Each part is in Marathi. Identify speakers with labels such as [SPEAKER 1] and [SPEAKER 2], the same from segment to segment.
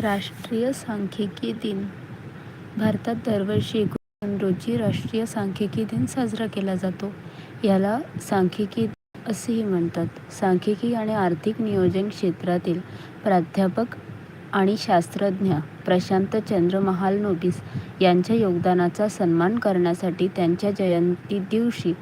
[SPEAKER 1] राष्ट्रीय सांख्यिकी दिन भारतात दरवर्षी एकोण रोजी राष्ट्रीय सांख्यिकी दिन साजरा केला जातो. याला सांख्यिकी दिन असेही म्हणतात. सांख्यिकी आणि आर्थिक नियोजन क्षेत्रातील प्राध्यापक आणि शास्त्रज्ञ प्रशांत चंद्र महाल महालनोबिस यांच्या योगदानाचा सन्मान करण्यासाठी त्यांच्या जयंती दिवशी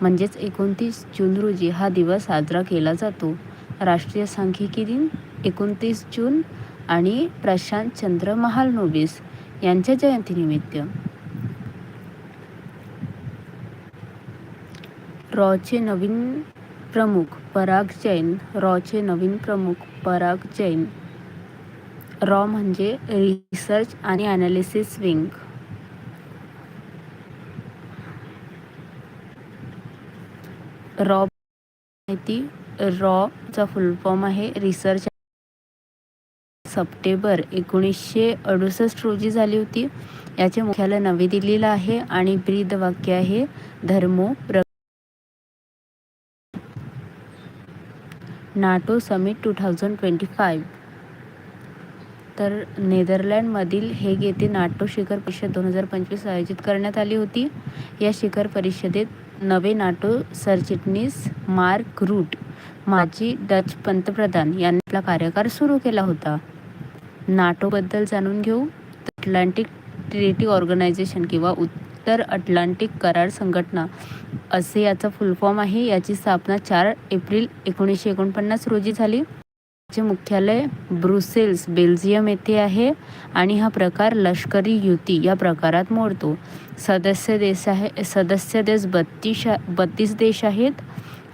[SPEAKER 1] म्हणजेच एकोणतीस जून रोजी हा दिवस साजरा केला जातो. राष्ट्रीय सांख्यिकी दिन, एकोणतीस जून आणि प्रशांत चंद्र महालनोबिस यांच्या जयंतीनिमित्त. रॉ. चे नवीन प्रमुख पराग जैन रॉ. चे नवीन प्रमुख पराग जैन. रॉ. म्हणजे रिसर्च आणि ॲनालिसिस विंग. रॉ. माहिती रॉ. चा फुल फॉर्म आहे रिसर्च सप्टेंबर एकोणीसशे अडुसष्ट रोजी झाली होती. याचे मुख्यालय नवी दिल्लीला आहे आणि ब्रीद वाक्य आहे धर्मो प्र NATO summit two thousand twenty five तर नेदरलँडमधील हेग येथे नाटो शिखर परिषद दोन हजार पंचवीस आयोजित करण्यात आली होती. या शिखर परिषदेत नवे नाटो सरचिटणीस मार्क रूट, माजी डच पंतप्रधान यांनी आपला कार्यकाळ सुरू केला होता. नाटोबद्दल जाणून घेऊ अटलांटिक ट्रिटी ऑर्गनायझेशन किंवा उत्तर अटलांटिक करार संघटना असे याचा फुलफॉर्म आहे. याची स्थापना चार एप्रिल एकोणीसशे एकोणपन्नास रोजी झाली. याचे मुख्यालय ब्रुसेल्स, बेल्जियम येथे आहे आणि हा प्रकार लष्करी युती या प्रकारात मोडतो. सदस्य देश आहे सदस्य देश बत्तीस बत्तीस देश आहेत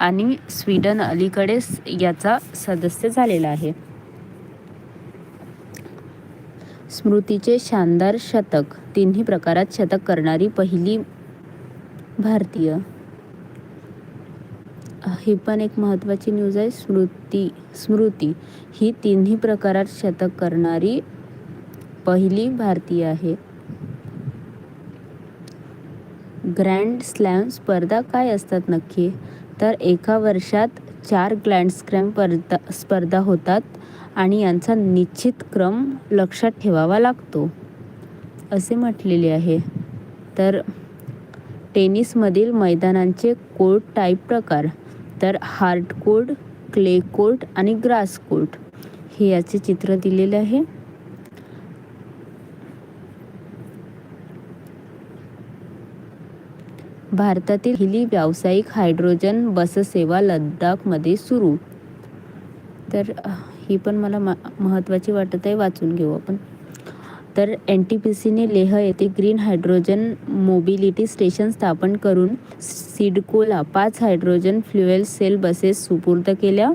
[SPEAKER 1] आणि स्वीडन अलीकडेच याचा सदस्य झालेला आहे. स्मृतीचे शानदार शतक तिन्ही प्रकारात शतक करणारी पहिली भारतीय. ही पण एक महत्त्वाची न्यूज आहे. स्मृती स्मृती ही तिन्ही प्रकारात शतक करणारी पहिली भारतीय आहे. ग्रँड स्लॅम स्पर्धा काय असतात नक्की? तर एका वर्षात चार ग्रँड स्लॅम स्पर्धा होतात आणि यांचा निश्चित क्रम लक्षात ठेवावा लागतो, असे म्हटलेले आहे. तर टेनिसमधील मैदानांचे कोर्ट टाईप प्रकार तर हार्ड कोर्ट, क्ले कोर्ट आणि ग्रास कोर्ट हे याचे चित्र दिलेले आहे. भारतातील हिली व्यावसायिक हायड्रोजन बससेवा लद्दाखमध्ये सुरू. तर ही पण मला महत्त्वाची वाटत आहे, वाचून घेऊ आपण. तर एन टी पी सीने लेह येथे ग्रीन हायड्रोजन मोबिलिटी स्टेशन स्थापन करून सिडकोला पाच हायड्रोजन फ्युएल सेल बसेस सुपूर्द केल्या.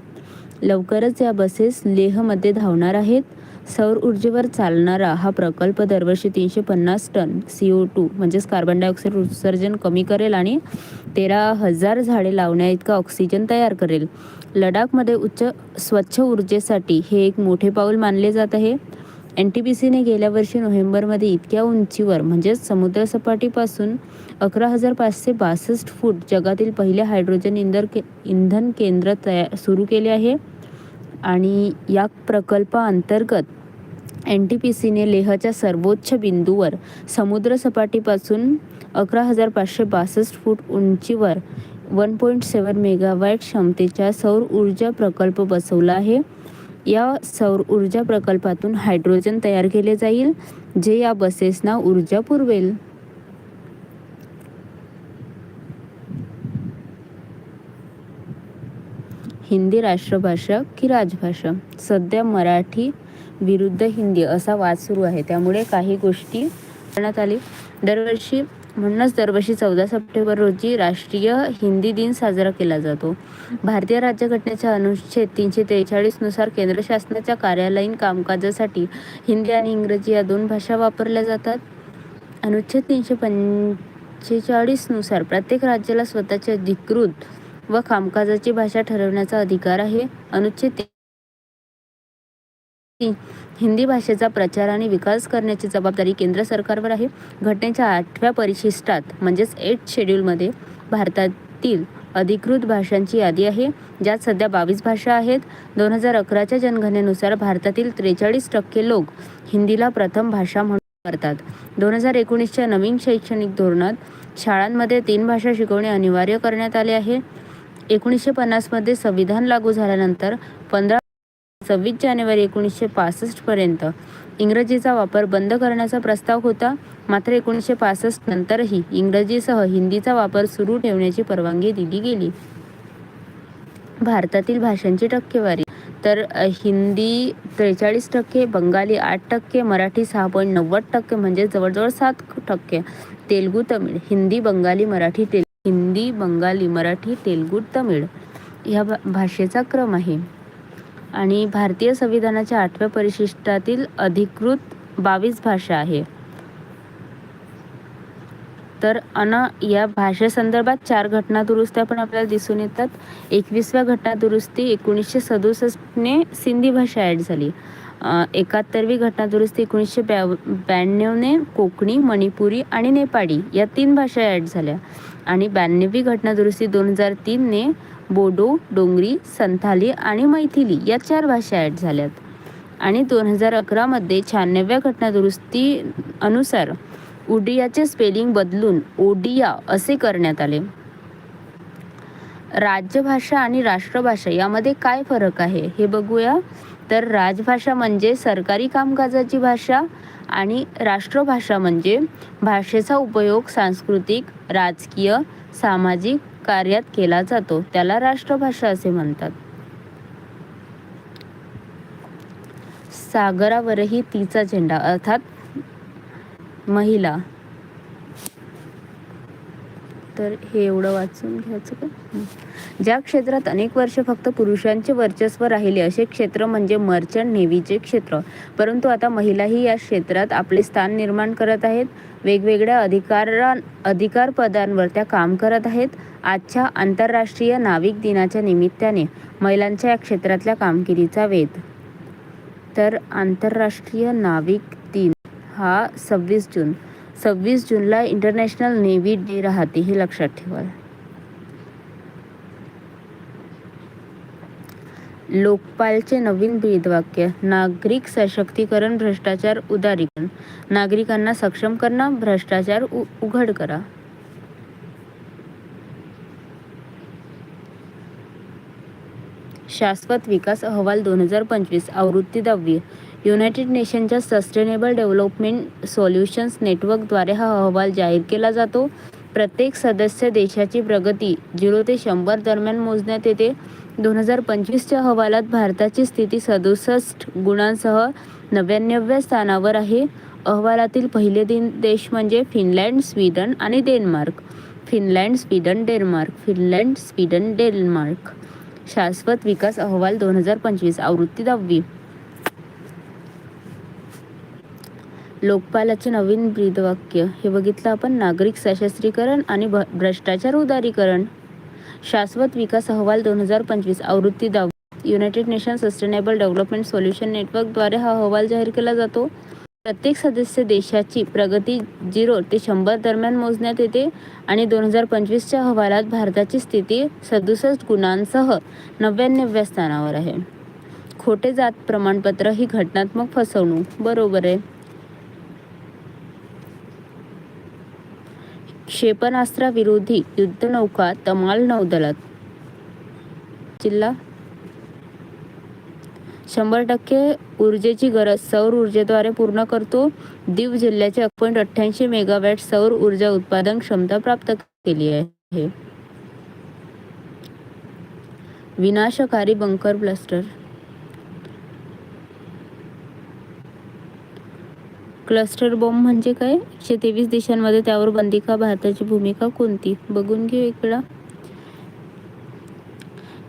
[SPEAKER 1] लवकरच या बसेस लेहमध्ये धावणार आहेत. सौर ऊर्जेवर चालणारा हा प्रकल्प दरवर्षी तीनशे पन्नास टन सी ओ टू म्हणजेच कार्बन डायऑक्साईड उत्सर्जन कमी करेल आणि तेरा हजार झाडे लावण्याइतका ऑक्सिजन तयार करेल. लडाखमध्ये उच्च स्वच्छ ऊर्जेसाठी हे एक मोठे पाऊल मानले जात आहे. एन टी बी सीने गेल्या वर्षी नोव्हेंबरमध्ये इतक्या उंचीवर म्हणजेच समुद्रसपाटीपासून अकरा हजार पाचशे बासष्ट फूट जगातील पहिले हायड्रोजन इंधन केंद्र तयार सुरू केले आहे आणि या प्रकल्पाअंतर्गत सीने लेहच्या सर्वोच्च बिंदूवर समुद्रसपाटीपासून अकरा हजार पाचशे बासष्ट फूट उंचीवर वन पॉईंट सेवन मेगावॅट क्षमतेचा सौर ऊर्जा प्रकल्प बसवला आहे. या सौर ऊर्जा प्रकल्पातून हायड्रोजन तयार केले जाईल, जे या बसेसना ऊर्जा पुरवेल. हिंदी राष्ट्रभाषा की राजभाषा? सध्या मराठी विरुद्ध हिंदी असा वाद सुरू आहे. त्यामुळे काही गोष्टी करण्यात आली. दरवर्षी म्हणूनच दरवर्षी चौदा सप्टेंबर रोजी राष्ट्रीय हिंदी दिन साजरा केला जातो. भारतीय राज्यघटनेच्या अनुच्छेद तीनशे त्रेचाळीसनुसार केंद्र शासनाच्या कार्यालयीन कामकाजासाठी हिंदी आणि इंग्रजी या दोन भाषा वापरल्या जातात. अनुच्छेद तीनशे पंचेचाळीसनुसार प्रत्येक राज्याला स्वतःचे अधिकृत व कामकाजाची भाषा ठरवण्याचा अधिकार आहे. अनुच्छेद हिंदी भाषेचा प्रचार आणि विकास करण्याची जबाबदारी केंद्र सरकारवर आहे. घटनेच्या आठव्या परिशिष्टात म्हणजेच एट शेड्यूलमध्ये भारतातील अधिकृत भाषांची यादी आहे. ज्यात सध्या बावीस भाषा आहेत. दोन हजार अकराच्या जनगणनेनुसार भारतातील त्रेचाळीस टक्के लोक हिंदीला प्रथम भाषा म्हणून करतात दोन हजार एकोणीसच्या नवीन शैक्षणिक धोरणात शाळांमध्ये तीन भाषा शिकवणे अनिवार्य करण्यात आले आहे. एकोणीसशे पन्नासमध्ये संविधान लागू झाल्यानंतर पंधरा सव्वीस जानेवारी एकोणीसशे पासष्टपर्यंत इंग्रजीचा वापर बंद करण्याचा प्रस्ताव होता. मात्र एकोणीसशे पासष्ट नंतरही इंग्रजीसह हिंदीचा वापर सुरू ठेवण्याची परवानगी दिली गेली. भारतातील भाषांची टक्केवारी तर हिंदी त्रेचाळीस टक्के बंगाली आठ टक्के मराठी सहा पॉईंट नव्वद टक्के म्हणजे जवळजवळ सात टक्के. तेलगू तमिळ हिंदी बंगाली मराठी तेल हिंदी बंगाली मराठी तेलगू तमिळ ह्या भा भाषेचा क्रम आहे. आणि भारतीय संविधानाच्या आठव्या परिशिष्टातील अधिकृत बावीस भाषा आहे. तर अन या भाषेसंदर्भात चार घटना दुरुस्त्या पण आपल्याला दिसून येतात. एकवीसव्या घटना दुरुस्ती एकोणीसशे सदुसष्टने सिंधी भाषा ॲड झाली. एकाहत्तरवी घटना दुरुस्ती एकोणीसशे ब्याव ब्याण्णवने कोकणी मणिपुरी आणि नेपाळी या तीन भाषा ॲड झाल्या. आणि ब्याण्णवी घटना दुरुस्ती दोन हजार तीनने बोडो डोंगरी संथाली आणि मैथिली या चार भाषा ॲड झाल्यात. आणि दोन हजार अकरामध्ये शहाण्णव्या घटना दुरुस्ती अनुसार उडियाचे स्पेलिंग बदलून ओडिया असे करण्यात आले. राज्यभाषा आणि राष्ट्रभाषा यामध्ये काय फरक आहे हे बघूया. तर राजभाषा म्हणजे सरकारी कामकाजाची भाषा आणि राष्ट्रभाषा म्हणजे भाषेचा उपयोग सांस्कृतिक राजकीय सामाजिक कार्यात केला जातो. त्याला राष्ट्रभाषा असे म्हणतात. सागरावरही तिचा झेंडा अर्थात महिला तर हे एवढं वाचून घ्यायचं का? ज्या क्षेत्रात अनेक वर्ष फक्त पुरुषांचे वर्चस्व राहिले असे क्षेत्र म्हणजे मर्चंट नेव्हीचे क्षेत्र. परंतु आता महिलाही या क्षेत्रात आपले स्थान निर्माण करत आहेत. वेगवेगळ्या अधिकारा अधिकार पदांवर त्या काम करत आहेत. आजच्या आंतरराष्ट्रीय नाविक दिनाच्या निमित्ताने महिलांच्या या क्षेत्रातल्या कामगिरीचा वेध. तर आंतरराष्ट्रीय नाविक दिन हा सव्वीस जून. सव्वीस जूनला इंटरनॅशनल नेव्ही डे राहते हे लक्षात ठेवा. लोकपालचे नवीन ब्रीदवाक्य नागरिक सशक्तीकरण भ्रष्टाचार उदारीकरण. नागरिकांना सक्षम करणं भ्रष्टाचार उ- उघड करा. शाश्वत विकास अहवाल दोन हजार पंचवीस आवृत्ती दहावी. युनायटेड नेशनच्या सस्टेनेबल डेव्हलपमेंट सोल्युशन्स नेटवर्कद्वारे हा अहवाल जाहीर केला जातो. प्रत्येक सदस्य देशाची प्रगती झिरो ते शंभर दरम्यान मोजण्यात येते. दोन हजार पंचवीसच्या अहवालात भारताची स्थिती सदुसष्ट गुणांसह नव्याण्णव्या स्थानावर आहे. अहवालातील पहिले दिन देश म्हणजे फिनलँड स्वीडन आणि Denmark. Finland Sweden Denmark. Finland Sweden Denmark. शाश्वत विकास अहवाल दोन हजार पंचवीस. आवृत्ती दहावी. लोकपालाचे नवीन ब्रीदवाक्य. हे बघितलं आपण नागरिक सशस्त्रीकरण आणि भ- भ्रष्टाचार उदारीकरण. शाश्वत विकास अहवाल दोन हजार पंचवीस. आवृत्ती दाव United Nation sustainable development solution नेटवर्कद्वारे हा अहवाल जाहीर केला जातो. प्रत्येक सदस्य देशाची प्रगती झिरो ते शंभर दरम्यान मोजण्यात येते आणि दोन हजार पंचवीसच्या अहवालात भारताची स्थिती सदुसष्ट गुणांसह नव्याण्णव्या स्थानावर आहे. खोटे जात प्रमाणपत्र ही घटनात्मक फसवणूक. बरोबर आहे. क्षेपणास्त्राविरोधी युद्धनौका तमाल नौदलात. जिल्हा? शंभर टक्के ऊर्जेची गरज. सौर ऊर्जेद्वारे पूर्ण करतो. दीव जिल्ह्याचे एक पॉईंट अठ्ठ्याऐंशी मेगावॅट सौर ऊर्जा उत्पादन क्षमता प्राप्त केली आहे. विनाशकारी बंकर ब्लास्टर क्लस्टर बॉम्ब म्हणजे काय? एकशे तेवीस देशांमध्ये त्यावर बंदी का भारताची भूमिका कोणती? बघून घेऊ एक वेळा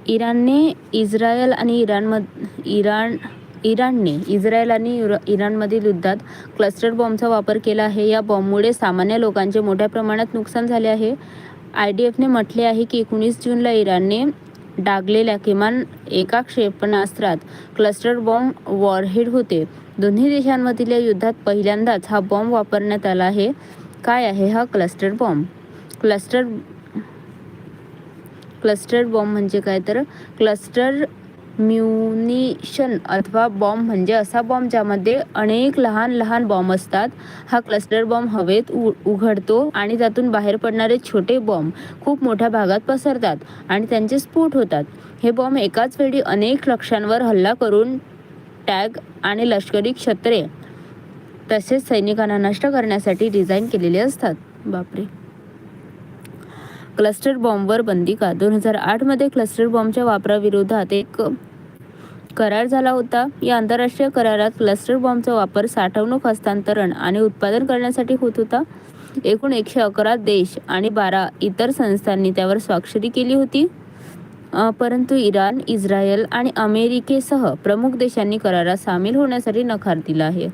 [SPEAKER 1] इराणने इस्रायल आणि इराणमध इराण इराणने इस्रायल आणि इरा- इराणमधील युद्धात क्लस्टर बॉम्बचा वापर केला आहे. या बॉम्बमुळे सामान्य लोकांचे मोठ्या प्रमाणात नुकसान झाले आहे. आय डी एफने म्हटले आहे की एकोणीस जूनला इराणने डागलेल्या किमान एका क्षेपणास्त्रात क्लस्टर बॉम्ब वॉरहेड होते. दोन्ही देशांमधील या युद्धात पहिल्यांदाच हा बॉम्ब वापरण्यात आला आहे. काय आहे हा cluster bomb cluster cluster bomb म्हणजे काय? तर क्लस्टर म्युनिशन अथवा बॉम्ब म्हणजे असा बॉम्ब ज्यामध्ये अनेक लहान लहान बॉम्ब असतात. हा क्लस्टर बॉम्ब हवेत उ उघडतो आणि त्यातून बाहेर पडणारे छोटे बॉम्ब खूप मोठ्या भागात पसरतात आणि त्यांचे स्फोट होतात. हे बॉम्ब एकाच वेळी अनेक लक्ष्यांवर हल्ला करून टॅग आणि लष्करी क्षत्रे तसेच सैनिकांना नष्ट करण्यासाठी डिझाईन केलेले असतात. बापरे. क्लस्टर बॉम्बवर बंदी का? दोन हजार आठमध्ये क्लस्टर बॉम्बच्या वापराविरोधात एक करार झाला होता. या आंतरराष्ट्रीय करारात क्लस्टर बॉम्बचा वापर साठवणूक हस्तांतरण आणि उत्पादन करण्यासाठी होत होता. एकूण एकशे अकरा देश आणि बारा इतर संस्थांनी त्यावर स्वाक्षरी केली होती. परंतु इराण इस्रायल आणि अमेरिकेसह प्रमुख देशांनी करारात सामील होण्यासाठी नकार दिला आहे.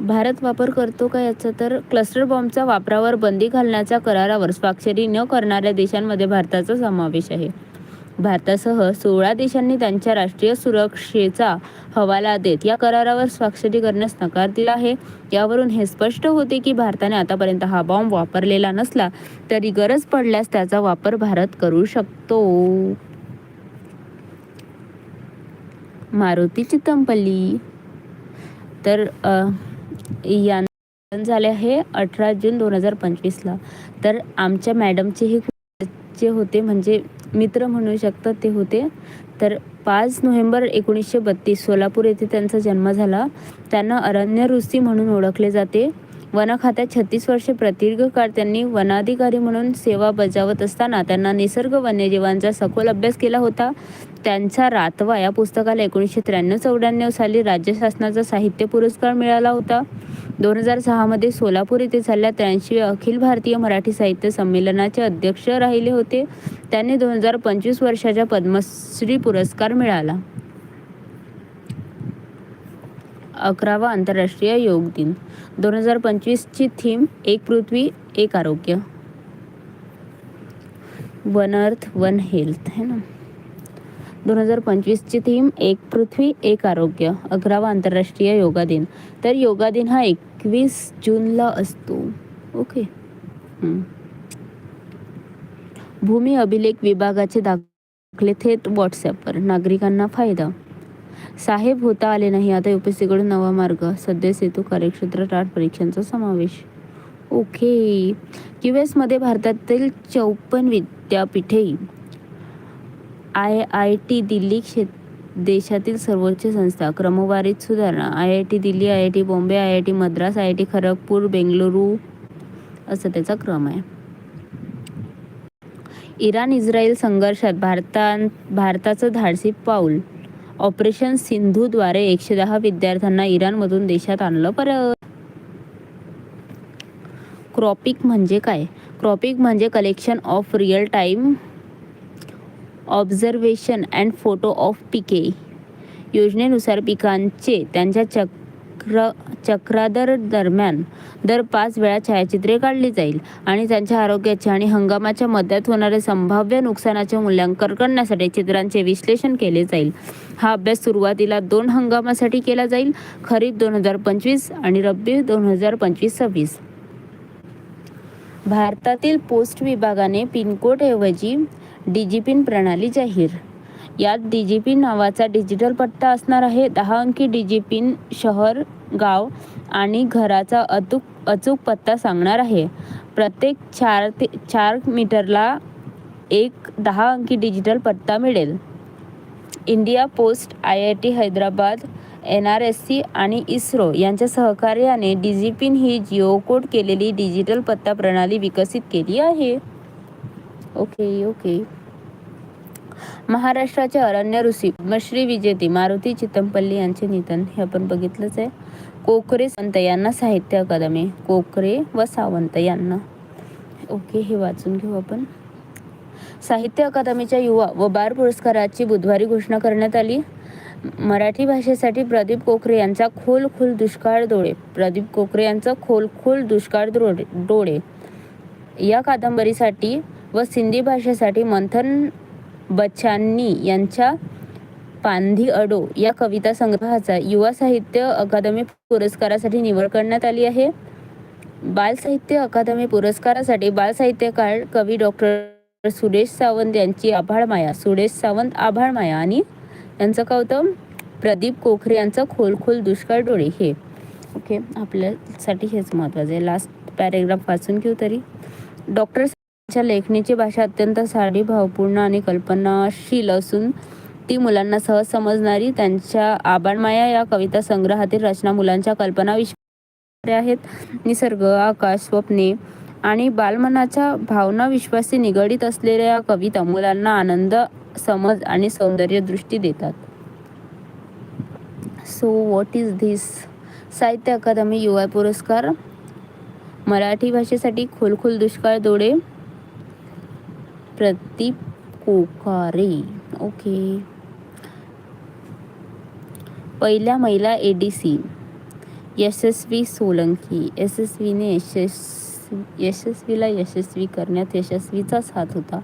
[SPEAKER 1] भारत वापर करतो का याचा तर क्लस्टर बॉम्बच्या वापरावर बंदी घालण्याच्या करारावर स्वाक्षरी न करणाऱ्या देशांमध्ये भारताचा समावेश आहे. भारतासह सोळा देशांनी त्यांच्या राष्ट्रीय सुरक्षेचा हवाला देत या करारावर स्वाक्षरी करण्यास नकार दिला आहे. यावरून हे स्पष्ट होते की भारताने आतापर्यंत हा बॉम्ब वापरलेला नसला तरी गरज पडल्यास त्याचा वापर भारत करू शकतो. मारुती चितमपल्ली. तर या झाले आहे अठरा जून दोन हजार पंचवीसला. तर आमच्या मॅडमचे हे जे होते म्हणजे मित्र म्हणू शकतात ते होते. तर पाच नोव्हेंबर एकोणीसशे बत्तीस सोलापूर येथे त्यांचा जन्म झाला. त्यांना अरण्य ऋषी म्हणून ओळखले जाते. वन खात्यात छत्तीस वर्षे प्रदीर्घ काळ त्यांनी वनाधिकारी म्हणून सेवा बजावत असताना त्यांना निसर्ग वन्यजीवांचा सखोल अभ्यास केला होता. त्यांचा रातवा या पुस्तकाला एकोणीसशे त्र्याण्णव चौऱ्याण्णव साली राज्य शासनाचा साहित्य पुरस्कार मिळाला होता. दोन हजार सहामध्ये सोलापूर येथे झालेल्या त्र्याऐंशी अखिल भारतीय मराठी साहित्य संमेलनाचे अध्यक्ष राहिले होते. त्यांनी दोन हजार पंचवीस वर्षाच्या पद्मश्री पुरस्कार मिळाला. अकरावा आंतरराष्ट्रीय योग दिन. दोन हजार पंचवीसची थीम एक पृथ्वी एक आरोग्य. वन अर्थ वन हेल्थ है ना? दोन हजार पंचवीसची थीम एक पृथ्वी एक आरोग्य अकरावा आंतरराष्ट्रीय योगा दिन. तर योगा दिन हा एकवीस जूनला असतो. ओके. भूमी अभिलेख विभागाचे दाखले थेट व्हॉट्सॲपवर. नागरिकांना फायदा. साहेब होता आले नाही आता युपीएससीकडून नवा मार्ग. सध्या सेतू कार्यक्षेत्र टाट परीक्षांचा समावेश. ओके. क्यू एसमध्ये भारतातील चौपन्न विद्यापीठे आय आय टी दिल्ली क्षे देशातील सर्वोच्च संस्था. क्रमवारीत सुधारणा. I I T Delhi I I T Bombay I I T Madras I I T Kharagpur Bengaluru असा त्याचा क्रम आहे. इराण इस्रायल संघर्षात भारता भारताचं धाडसी पाऊल. ऑपरेशन सिंधूद्वारे एकशे दहा विद्यार्थ्यांना इराणमधून देशात आणलं परत. क्रॉपिक म्हणजे काय? क्रॉपिक म्हणजे collection of real time observation and photo of पिके योजनेनुसार पिकांचे त्यांच्या चक्र चक्रादर दरम्यान दर पाच वेळा छायाचित्रे काढली जाईल आणि त्यांच्या आरोग्याचे आणि हंगामाच्या मध्यात होणारे संभाव्य नुकसानाचे मूल्यांकन करण्यासाठी चित्रांचे विश्लेषण केले जाईल. हा अभ्यास सुरुवातीला दोन हंगामासाठी केला जाईल. खरीप दोन हजार पंचवीस आणि रब्बी दोन हजार पंचवीस सव्वीस. भारतातील पोस्ट विभागाने पिनकोडऐवजी डिजिपिन प्रणाली जाहीर. यात डिजिपिन नावाचा डिजिटल पत्ता असणार आहे. दहा अंकी डिजिपिन शहर गाव आणि घराचा अचूक अचूक पत्ता सांगणार आहे. प्रत्येक चार ते चार मीटरला एक दहा अंकी डिजिटल पत्ता मिळेल. India post I I T Hyderabad N R S C आणि इस्रो यांच्या सहकार्याने डिजिपिन ही जिओ कोड केलेली डिजिटल पत्ता प्रणाली विकसित केली आहे. Okay okay. महाराष्ट्राचे अरण्य ऋषी श्री विजेते मारुती चितमपल्ली यांचे निधन हे आपण बघितलंच आहे. कोकरे संत यांना साहित्य अकादमी कोकरे व सावंत यांना. ओके हे वाचून घेऊ आपण. साहित्य अकादमीच्या युवा व बार पुरस्काराची बुधवारी घोषणा करण्यात आली. मराठी भाषेसाठी प्रदीप कोकरे यांचा खोल खोल दुष्काळ डोळे प्रदीप कोकरे यांचा खोल खोल दुष्काळ डोळे. डोळे या कादंबरीसाठी व सिंधी भाषेसाठी मंथन बच्चांनी यांच्या पांधी अडो या कविता संग्रहाचा युवा साहित्य अकादमी पुरस्कारासाठी निवड करण्यात आली आहे. बाल साहित्य अकादमी पुरस्कारासाठी बाल साहित्यकार कवी डॉक्टर सुरेश सावंत यांची आभाळ माया सुरेश सावंत आभाळ माया आणि यांचं कौतम प्रदीप कोखरे यांचं खोल खोल दुष्काळ डोळे हे. ओके आपल्यासाठी हेच महत्त्वाचं आहे. लास्ट पॅरेग्राफ वाचून घेऊ तरी. डॉक्टर त्यांच्या लेखणीची भाषा अत्यंत साधी भावपूर्ण आणि कल्पनाशील असून ती मुलांना सहज समजणारी. त्यांच्या आबाणमाया या कविता संग्रहातील रचना मुलांच्या कल्पना विश्व आहेत. निसर्ग आकाश स्वप्ने आणि बालमनाच्या भावना विश्वासी निगडीत असलेल्या या कविता मुलांना आनंद समज आणि सौंदर्य दृष्टी देतात. So what is this Sahitya Akademi Yuva Puraskar. Marathi भाषेसाठी खोलखोल दुष्काळ दोडे. प्रदीप कोकारे. ओके. पहिल्या महिला A D C Yashasvi Solanki. यशस्वीने Yashasvi यशस्वीला यशस्वी करण्यात यशस्वीचाच हात होता.